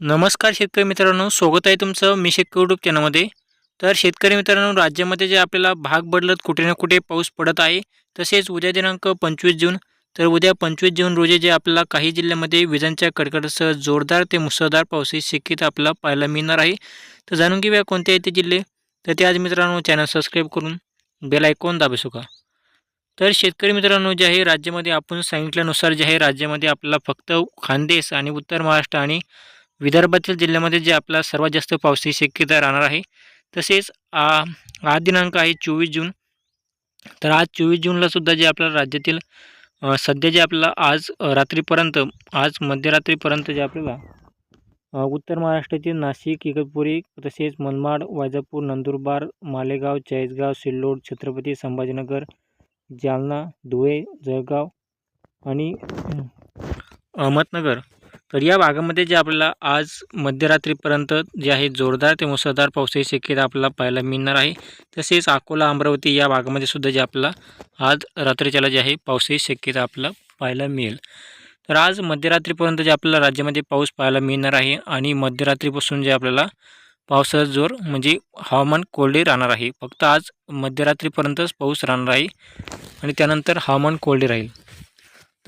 नमस्कार शेतकरी मित्रांनो स्वागत आहे तुमचं मी शेतकरी युट्यूब चॅनलमध्ये. तर शेतकरी मित्रांनो राज्यामध्ये जे आपल्याला भाग बदलत कुठे ना कुठे पाऊस पडत आहे तसेच उद्या दिनांक पंचवीस जून तर उद्या पंचवीस जून रोजी जे आपल्याला काही जिल्ह्यामध्ये विजांच्या कडकडासह जोरदार ते मुसळधार पावसाची शक्यता आपल्याला पाहायला मिळणार आहे. तर जाणून घेऊया कोणते आहे ते जिल्हे. तर ते आज मित्रांनो चॅनल सबस्क्राईब करून बेल ऐकून दाबू शका तर शेतकरी मित्रांनो जे आहे राज्यामध्ये आपण सांगितल्यानुसार जे आहे राज्यामध्ये आपल्याला फक्त खानदेश आणि उत्तर महाराष्ट्र आणि विदर्भातील जिल्ह्यामध्ये जे आपला सर्वात जास्त पावसाची शक्यता राहणार आहे तसेच आ आज दिनांक आहे चोवीस जून. तर आज चोवीस जूनला सुद्धा जे आपल्या राज्यातील सध्या जे आपल्याला आज रात्रीपर्यंत आज मध्यरात्रीपर्यंत जे आपल्याला उत्तर महाराष्ट्रातील नाशिक इगतपुरी तसेच मनमाड वायजापूर नंदुरबार मालेगाव चाळीसगाव सिल्लोड छत्रपती संभाजीनगर जालना धुळे जळगाव आणि अहमदनगर तर या भागामध्ये जे आपल्याला आज मध्यरात्रीपर्यंत जे आहे जोरदार ते मुसळधार पावसाची शक्यता आपल्याला पाहायला मिळणार आहे. तसेच अकोला अमरावती या भागामध्ये सुद्धा जे आपल्याला आज रात्रीच्याला जे आहे पावसाची शक्यता आपल्याला पाहायला मिळेल. तर आज मध्यरात्रीपर्यंत जे आपल्याला राज्यामध्ये पाऊस पाहायला मिळणार आहे आणि मध्यरात्रीपासून जे आपल्याला पावसाचा जोर म्हणजे हवामान कोरडे राहणार आहे. फक्त आज मध्यरात्रीपर्यंतच पाऊस राहणार आहे आणि त्यानंतर हवामान कोरडे राहील.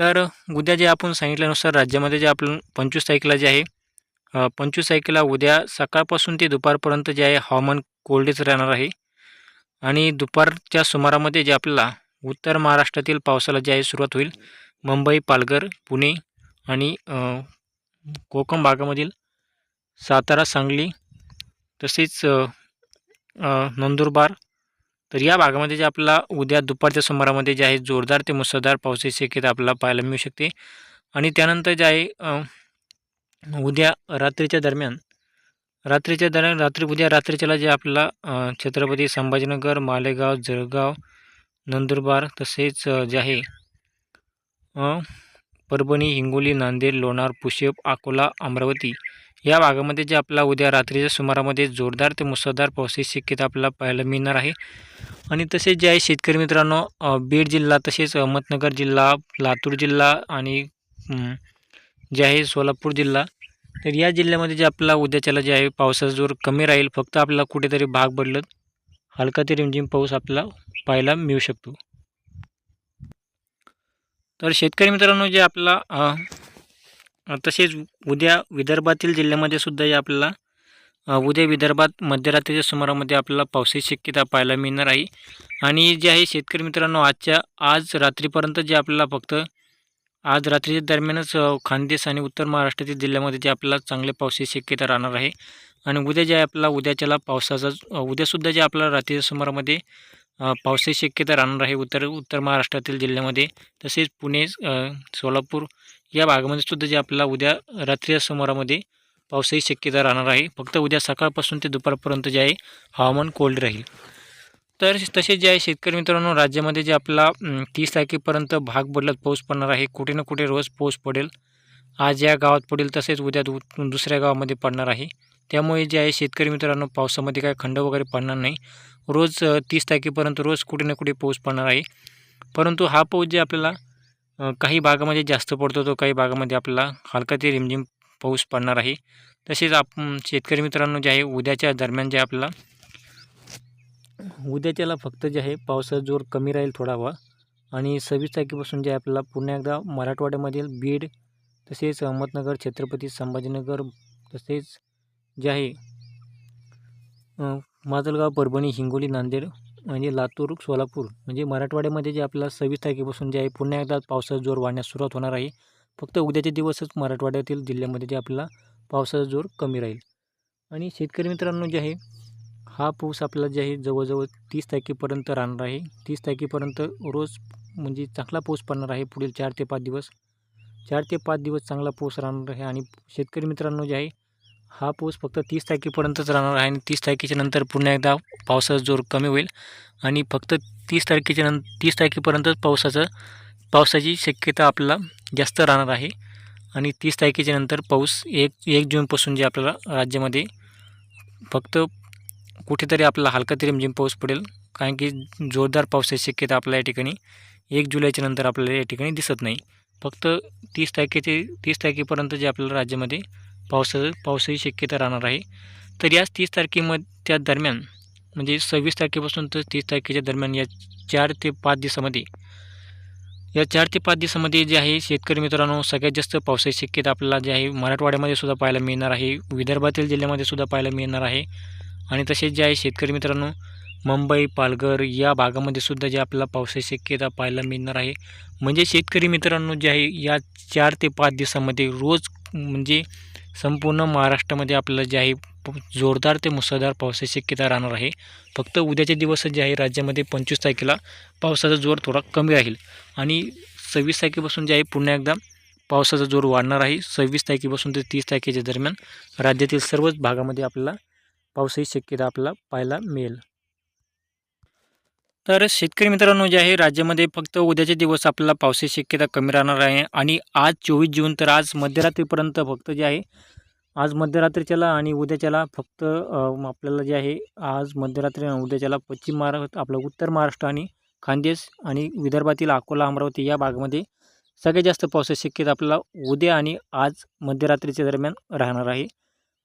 तर उद्या जे आपण सांगितल्यानुसार राज्यामध्ये जे आपण पंचवीस तारखेला जे आहे पंचवीस तारखेला उद्या सकाळपासून ते दुपारपर्यंत जे आहे हवामान कोरडेच राहणार आहे. आणि दुपारच्या सुमारामध्ये जे आपल्याला उत्तर महाराष्ट्रातील पावसाला जे आहे सुरुवात होईल मुंबई पालघर पुणे आणि कोकण भागामधील सातारा सांगली तसेच नंदुरबार तर या भागामध्ये जे आपला उद्या दुपारच्या सुमारामध्ये जे आहे जोरदार ते मुसळधार पावसाची शक्यता आपल्याला पाहायला मिळू शकते. आणि त्यानंतर जे आहे उद्या रात्रीच्या दरम्यान रात्रीच्या दरम्यान रात्री उद्या रात्रीच्याला जे आपला छत्रपती संभाजीनगर मालेगाव जळगाव नंदुरबार तसेच जे आहे परभणी हिंगोली नांदेड लोणार पुशेप अकोला अमरावती या भागामध्ये जे आपला उद्या रात्रीच्या सुमारामध्ये जोरदार ते मुसळधार पावसाची शक्यता आपल्याला पाहायला मिळणार आहे. आणि तसेच जे आहे शेतकरी मित्रांनो बीड जिल्हा तसेच अहमदनगर जिल्हा लातूर जिल्हा आणि जे आहे सोलापूर जिल्हा. तर या जिल्ह्यामध्ये जे आपला उद्याच्याला जे आहे पावसाचा जोर कमी राहील फक्त आपल्याला कुठेतरी भाग बदलत हलका ते रिमझिम पाऊस आपल्याला पाहायला मिळू शकतो. तर शेतकरी मित्रांनो जे आपला तसेच उद्या विदर्भातील जिल्ह्यामध्ये सुद्धा जे आपल्याला उद्या विदर्भात मध्यरात्रीच्या सुमारामध्ये आपल्याला पावसाची शक्यता पाहायला मिळणार आहे. आणि जे आहे शेतकरी मित्रांनो आजच्या आज रात्रीपर्यंत जे आपल्याला फक्त आज रात्रीच्या दरम्यानच खानदेश आणि उत्तर महाराष्ट्रातील जिल्ह्यामध्ये जे आपल्याला चांगल्या पावसाची शक्यता राहणार आहे. आणि उद्या जे आहे आपल्याला उद्याच्याला पावसाचा उद्यासुद्धा जे आपल्याला रात्रीच्या सुमारामध्ये पावसाची शक्यता राहणार आहे उत्तर उत्तर महाराष्ट्रातील जिल्ह्यामध्ये. तसेच पुणे सोलापूर या भागामध्ये सुद्धा जे आपल्याला उद्या रात्रीच्या सुमारामध्ये पावसाची शक्यता राहणार आहे. फक्त उद्या सकाळपासून ते दुपारपर्यंत जे आहे हवामान कोल्ड राहील. तर तसेच जे आहे शेतकरी मित्रांनो राज्यामध्ये जे आपला तीस तारखेपर्यंत भाग बदलत पाऊस पडणार आहे. कुठे ना कुठे रोज पाऊस पडेल. आज या गावात पडेल तसेच उद्या दु दुसऱ्या गावामध्ये पडणार आहे. त्यामुळे जे आहे शेतकरी मित्रांनो पावसामध्ये काय खंड वगैरे पडणार नाही. रोज तीस तारखेपर्यंत रोज कुठे ना कुठे पाऊस पडणार आहे. परंतु हा पाऊस जे आपल्याला काही भागामध्ये जास्त पडतो तो काही भागामध्ये आपल्याला हलका ते रिमझिम पाऊस पडणार आहे. तसेच आप शेतकरी मित्रांनो जे आहे उद्याच्या दरम्यान जे आपल्याला उद्याच्याला फक्त जे आहे पावसाचा जोर कमी राहील थोडावा. आणि सव्वीस तारखेपासून जे आहे आपल्याला पुन्हा एकदा मराठवाड्यामधील बीड तसेच अहमदनगर छत्रपती संभाजीनगर तसेच जे आहे माजलगाव परभणी हिंगोली नांदेड म्हणजे लातूर सोलापूर म्हणजे मराठवाड्यामध्ये जे आपल्याला सव्वीस तारखेपासून जे आहे पुन्हा एकदा पावसाचा जोर वाढण्यास सुरुवात होणार आहे. फक्त उद्याचे दिवसच मराठवाड्यातील जिल्ह्यामध्ये जे आपल्याला पावसाचा जोर कमी राहील. आणि शेतकरी मित्रांनो जे आहे हा पाऊस आपला जे आहे जवळजवळ तीस तारखेपर्यंत राहणार आहे. तीस तारखेपर्यंत रोज म्हणजे चांगला पाऊस पडणार आहे पुढील चार ते पाच दिवस. चार ते पाच दिवस चांगला पाऊस राहणार आहे आणि शेतकरी मित्रांनो जे आहे हा पाऊस फक्त तीस तारखेपर्यंतच राहणार आहे आणि तीस तारखेच्या नंतर पुन्हा एकदा पावसाचा जोर कमी होईल. आणि फक्त तीस तारखेच्या नं तीस तारखेपर्यंतच पावसाचं पावसाची शक्यता आपल्याला जास्त राहणार आहे. आणि तीस तारखेच्या नंतर पाऊस एक एक जूनपासून जे आपल्याला राज्यामध्ये फक्त कुठेतरी आपल्याला हलका तरी रिमझिम पाऊस पडेल. कारण की जोरदार पावसाची शक्यता आपल्याला या ठिकाणी एक जुलैच्या नंतर आपल्याला या ठिकाणी दिसत नाही. फक्त तीस तारखेचे तीस तारखेपर्यंत जे आपल्याला राज्यामध्ये पावसाचं पावसाची शक्यता राहणार आहे. तर याच तीस तारखेमध्ये त्या दरम्यान म्हणजे सव्वीस तारखेपासून तर तीस तारखेच्या दरम्यान या चार ते पाच दिवसामध्ये या चार ते पाच दिवसामध्ये जे आहे शेतकरी मित्रांनो सगळ्यात जास्त पावसाची शक्यता आपल्याला जे आहे मराठवाड्यामध्ये सुद्धा पाहायला मिळणार आहे. विदर्भातील जिल्ह्यामध्ये सुद्धा पाहायला मिळणार आहे. आणि तसेच जे आहे शेतकरी मित्रांनो मुंबई पालघर या भागामध्ये सुद्धा जे आपल्याला पावसाची शक्यता पाहायला मिळणार आहे. म्हणजे शेतकरी मित्रांनो जे आहे या चार ते पाच दिवसामध्ये रोज म्हणजे संपूर्ण महाराष्ट्रामध्ये आपल्याला जे आहे जोरदार ते मुसळधार पावसाची शक्यता राहणार आहे. फक्त उद्याचे दिवस जे आहे राज्यामध्ये पंचवीस तारखेला पावसाचा जोर थोडा कमी राहील. आणि सव्वीस तारखेपासून जे आहे पुन्हा एकदा पावसाचा जोर वाढणार आहे. सव्वीस तारखेपासून ते तीस तारखेच्या दरम्यान राज्यातील सर्वच भागामध्ये आपल्याला पावसाची शक्यता आपल्याला पाहायला मिळेल. तर शेतकरी मित्रांनो जे आहे राज्यामध्ये फक्त उद्याचे दिवस आपल्याला पावसाची शक्यता कमी राहणार आहे आणि आज चोवीस जून तर आज मध्यरात्रीपर्यंत फक्त जे आहे आज मध्यरात्रीच्याला आणि उद्याच्याला फक्त आपल्याला जे आहे आज मध्यरात्री आणि उद्याच्याला पश्चिम महाराष्ट्र आपलं उत्तर महाराष्ट्र आणि खानदेश आणि विदर्भातील अकोला अमरावती या भागामध्ये सगळ्यात जास्त पावसाची शक्यता आपल्याला उद्या आणि आज मध्यरात्रीच्या दरम्यान राहणार आहे.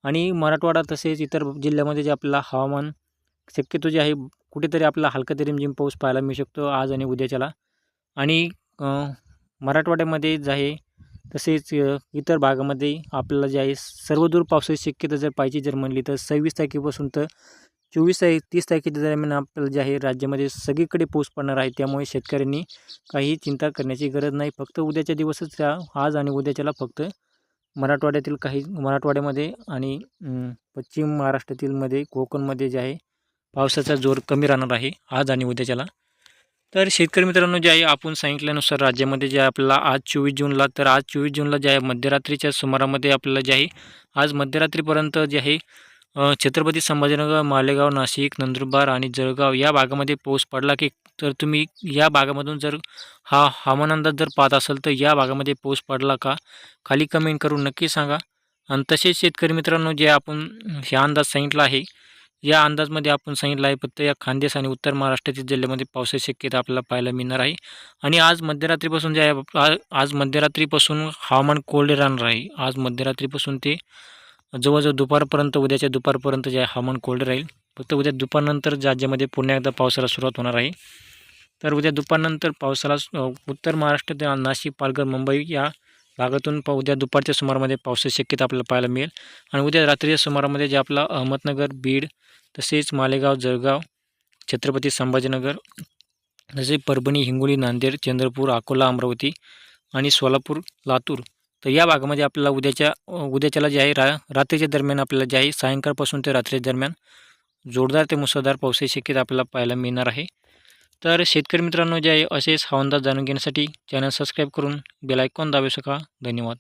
आणि मराठवाडा तसेच इतर जिल्ह्यामध्ये जे आपल्याला हवामान शक्यतो जे आहे कुठेतरी आपला हलका तरी रिमझिम पाऊस पाहायला मिळू शकतो आज आणि उद्याच्याला. आणि मराठवाड्यामध्ये जे आहे तसेच इतर भागामध्ये आपल्याला जे आहे सर्वदूर पावसाची शक्यता जर पाहिजे जर म्हणली तर सव्वीस तारखेपासून तर चोवीस तारीख तीस तारखेच्या दरम्यान आपल्याला जे आहे राज्यामध्ये सगळीकडे पाऊस पडणार आहे. त्यामुळे शेतकऱ्यांनी काही चिंता करण्याची गरज नाही. फक्त उद्याच्या दिवसच त्या आज आणि उद्याच्याला फक्त मराठवाड्यातील काही मराठवाड्यामध्ये आणि पश्चिम महाराष्ट्रातीलमध्ये कोकणमध्ये जे आहे पावसाचा जोर कमी राहणार आहे आज आणि उद्याच्याला. तर शेतकरी मित्रांनो जे आहे आपण सांगितल्यानुसार राज्यामध्ये जे आपल्याला आज चोवीस जूनला तर आज चोवीस जूनला जे आहे मध्यरात्रीच्या सुमारामध्ये आपल्याला जे आहे आज मध्यरात्रीपर्यंत जे आहे छत्रपती संभाजीनगर मालेगाव नाशिक नंदुरबार आणि जळगाव या भागामध्ये पाऊस पडला की तर तुम्ही या भागामधून जर हा हवामान अंदाज जर पाहत असाल तर या भागामध्ये पाऊस पडला का? खाली कमेंट करून नक्की सांगा. आणि तसेच शेतकरी मित्रांनो जे आपण ह्या अंदाज सांगितला आहे या अंदाजमध्ये आपण सांगितलं आहे फक्त या खानदेश आणि उत्तर महाराष्ट्रातील जिल्ह्यामध्ये पावसाची शक्यता आपल्याला पाहायला मिळणार आहे. आणि आज मध्यरात्रीपासून जे आहे आज मध्यरात्रीपासून हवामान कोरडे राहणार आहे. आज मध्यरात्रीपासून ते जवळजवळ दुपारपर्यंत उद्याच्या दुपारपर्यंत जे आहे हवामान कोरडे राहील. फक्त उद्या दुपारनंतर राज्यामध्ये पुन्हा एकदा पावसाला सुरुवात होणार आहे. तर उद्या दुपारनंतर पावसाला उत्तर महाराष्ट्र नाशिक पालघर मुंबई या भागातून प उद्या दुपारच्या सुमारामध्ये पावसाची शक्यता आपल्याला पाहायला मिळेल. आणि उद्या रात्रीच्या सुमारामध्ये जे आपला अहमदनगर बीड तसेच मालेगाव जळगाव छत्रपती संभाजीनगर तसेच परभणी हिंगोली नांदेड चंद्रपूर अकोला अमरावती आणि सोलापूर लातूर तर या भागामध्ये आपल्याला उद्याच्या उद्याच्याला जे आहे रा रात्रीच्या दरम्यान आपल्याला जे आहे सायंकाळपासून ते रात्रीच्या दरम्यान जोरदार ते मुसळधार पावसाची शक्यता आपल्याला पाहायला मिळणार आहे. तर शेतकरी मित्रांनो जे आहे असेच हवामान जाणून घेण्यासाठी चॅनल सबस्क्राईब करून बेलायकॉन दाबू शका धन्यवाद.